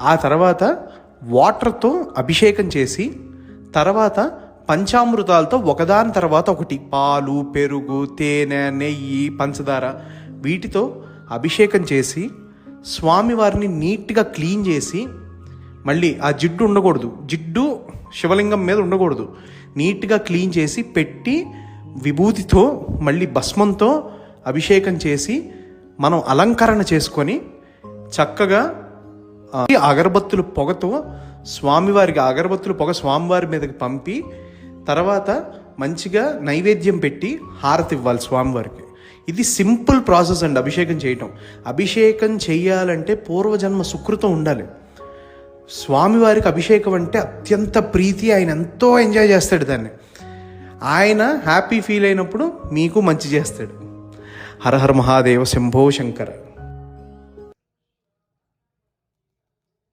ఆ తర్వాత వాటర్తో అభిషేకం చేసి తర్వాత పంచామృతాలతో ఒకదాని తర్వాత ఒకటి పాలు పెరుగు తేనె నెయ్యి పంచదార వీటితో అభిషేకం చేసి స్వామివారిని నీట్గా క్లీన్ చేసి మళ్ళీ ఆ జిడ్డు ఉండకూడదు. జిడ్డు శివలింగం మీద ఉండకూడదు. నీట్గా క్లీన్ చేసి పెట్టి విభూతితో మళ్ళీ భస్మంతో అభిషేకం చేసి మనం అలంకరణ చేసుకొని చక్కగా అగరబత్తుల పొగతో స్వామివారికి అగరబత్తులు అగరబత్తుల పొగ స్వామివారి మీదకి పంపి తర్వాత మంచిగా నైవేద్యం పెట్టి హారతి ఇవ్వాలి స్వామివారికి. ఇది సింపుల్ ప్రాసెస్ అండి అభిషేకం చేయటం. అభిషేకం చేయాలంటే పూర్వజన్మ సుకృతం ఉండాలి. స్వామివారికి అభిషేకం అంటే అత్యంత ప్రీతి ఆయన ఎంతో ఎంజాయ్ చేస్తాడు దాన్ని. ఆయన హ్యాపీ ఫీల్ అయినప్పుడు మీకు మంచి చేస్తాడు. హరహర మహాదేవ శంభో శంకర.